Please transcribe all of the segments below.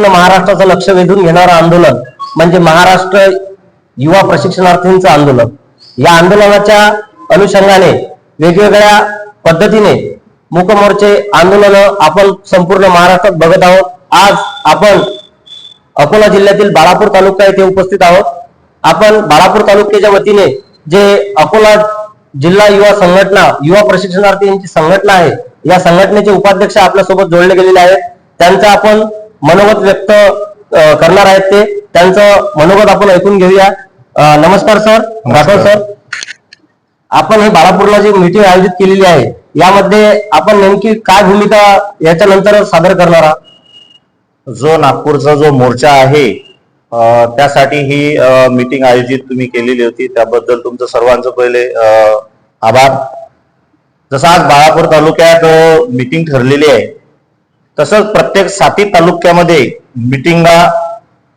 संपूर्ण महाराष्ट्राचं लक्ष वेधून घेणारं आंदोलन म्हणजे महाराष्ट्र युवा प्रशिक्षणार्थींचं आंदोलन. या आंदोलनाच्या अनुषंगाने वेगवेगळ्या पद्धतीने मूकमोर्चे आंदोलन आपण संपूर्ण महाराष्ट्रात बघत आहोत. आज आपण अकोला जिल्ह्यातील बाळापूर तालुका येथे उपस्थित आहोत. आपण बाळापूर तालुक्याच्या वतीने जे अकोला जिल्हा युवा संघटना युवा प्रशिक्षणार्थी यांची संघटना आहे या संघटनेचे उपाध्यक्ष आपल्यासोबत जोडले गेलेले आहेत. त्यांचा आपण मनोगत व्यक्त करणार आहेत ते. त्यांचं मनोगत आपण ऐकून घेऊया. नमस्कार सर. राठोड सर. आपण हे बाळापूरला जी मीटिंग आयोजित केलेली आहे यामध्ये आपण नेमकी काय भूमिका याच्या नंतर सादर करणार आहात? जो नागपूरचा जो मोर्चा आहे त्यासाठी ही मीटिंग आयोजित तुम्ही केलेली होती. त्याबद्दल तुमचं सर्वांचं पहिले आभार. जसं आज बाळापूर तालुक्यात मीटिंग ठरलेली आहे तसंच प्रत्येक साती तालुक्यामध्ये मिटिंगा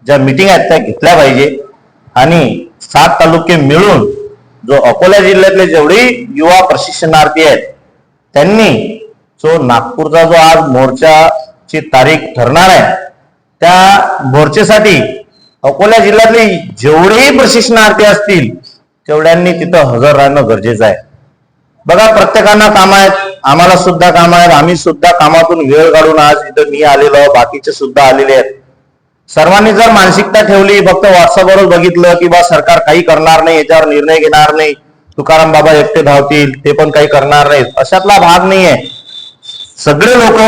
ज्या मिटिंग आहेत त्या घेतल्या पाहिजे. आणि सात तालुके मिळून जो अकोला जिल्ह्यातले जेवढे युवा प्रशिक्षणार्थी आहेत त्यांनी जो नागपूरचा जो आज मोर्चाची तारीख ठरणार आहे त्या मोर्चेसाठी अकोला जिल्ह्यातले जेवढेही प्रशिक्षणार्थी असतील तेवढ्यांनी तिथं हजर राहणं गरजेचं आहे. बघा प्रत्येकांना काम आहेत आम्हाला सुद्धा काम आहेत आम्ही सुद्धा कामातून वेळ काढून आज इथं मी आलेलो बाकीचे सुद्धा आलेले आहेत. सर्वांनी जर मानसिकता ठेवली फक्त व्हॉट्सअपवरच बघितलं की बा सरकार काही करणार नाही याच्यावर निर्णय घेणार नाही तुकाराम बाबा एकटे धावतील ते पण काही करणार नाहीत अशातला भाग नाहीये. सगळे लोक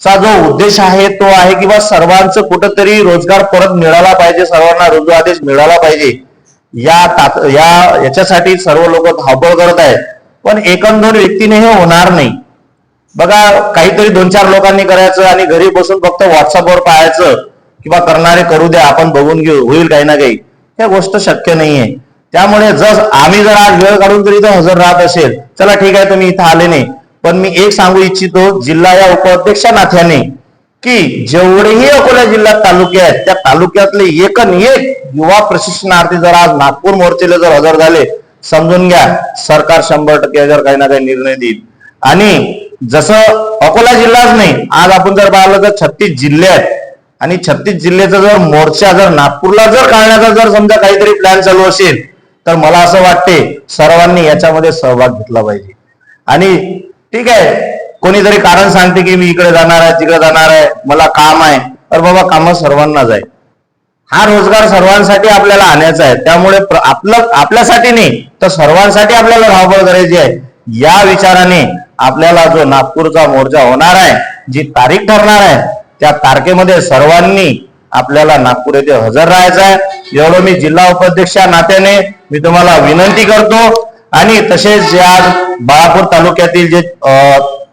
चा जो उद्देश आहे तो आहे की बा सर्वांचं कुठंतरी रोजगार परत मिळाला पाहिजे सर्वांना रोजगार आदेश मिळाला पाहिजे. या तात या याच्यासाठी सर्व लोक धावपळ करत आहेत. पण एकन दोन व्यक्तीने हे होणार नाही. बघा काहीतरी दोन चार लोकांनी करायचं आणि घरी बसून फक्त व्हॉट्सअपवर पाहायचं किंवा करणारे करू द्या आपण बघून घेऊ होईल काही ना काही. या गोष्ट शक्य नाहीये. त्यामुळे जर आम्ही जर आज वेळ काढून जरी इथं हजर राहत असेल चला ठीक आहे तुम्ही इथं आले नाही. पण मी एक सांगू इच्छितो जिल्हा या उपाध्यक्षा नाथ्याने की जेवढेही अकोला जिल्ह्यात तालुके आहेत त्या तालुक्यातले एकन एक युवा प्रशिक्षणार्थी जर आज नागपूर मोर्चेला जर हजर झाले समजून घ्या. सरकार शंभर टक्के जर काही ना काही निर्णय देईल. आणि जसं अकोला जिल्हाच नाही आज आपण जर पाहिलं तर छत्तीस जिल्हे आहेत. आणि छत्तीस जिल्ह्याचा जर मोर्चा जर नागपूरला जर काढण्याचा जर समजा काहीतरी प्लॅन चालू असेल तर मला असं वाटते सर्वांनी याच्यामध्ये सहभाग घेतला पाहिजे. आणि ठीक आहे कोणीतरी कारण सांगते की मी इकडे जाणार आहे तिकडे जाणार आहे मला काम आहे. तर बाबा काम सर्वांनाच आहे. हा रोजगार सर्वांसाठी आपल्याला आणायचा आहे. त्यामुळे आपलं आपल्यासाठी नाही तर सर्वांसाठी आपल्याला धावपळ करायची आहे. या विचाराने आपल्याला जो नागपूरचा मोर्चा होणार आहे जी तारीख ठरणार आहे त्या तारखेमध्ये सर्वांनी आपल्याला नागपूर येथे हजर राहायचं आहे. एवढं मी जिल्हा उपाध्यक्षा नात्याने मी तुम्हाला विनंती करतो. आणि तसेच जे आज बाळापूर तालुक्यातील जे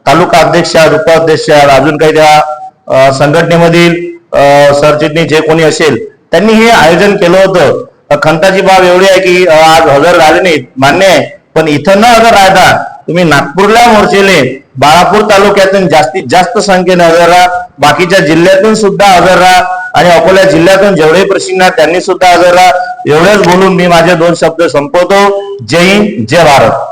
तालुका अध्यक्ष उपाध्यक्ष अजून काही त्या संघटनेमधील सरचिटणी सरचिटणीस जे कोणी असेल त्यांनी हे आयोजन केलं होतं. तर खंताची बाब एवढी आहे की आज हजर राहिले नाहीत मान्य आहे. पण इथं न हजर राहता तुम्ही नागपूरला मोर्चेले बाळापूर तालुक्यातून जास्तीत जास्त संख्येने हजर राहा. बाकीच्या जिल्ह्यातून सुद्धा हजर राहा. आणि अकोला जिल्ह्यातून जेवढे प्रश्न त्यांनी सुद्धा हजर राहा. एवढेच बोलून मी माझे दोन शब्द संपवतो. जय हिंद जय भारत.